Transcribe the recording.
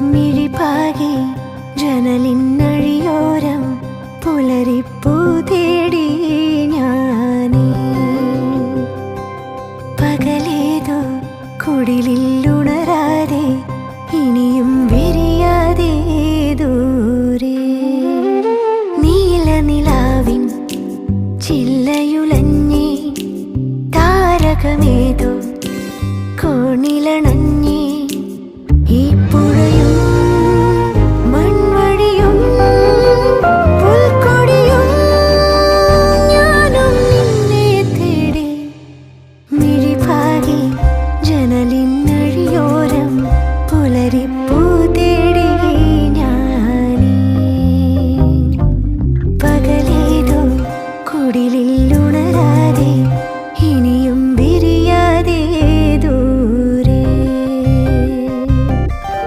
മിഴിപാകി ജനലിന്നഴിയോരം പുലരിപ്പൂ തേടി ഞാനേ. പകലേതോ കുടിലിൽ ഉണരാതെ ഇനിയും വിരിയാതെ ദൂരെ. നീലനിലാവിൻ ചില്ലയുലഞ്ഞേ താരകമേതോ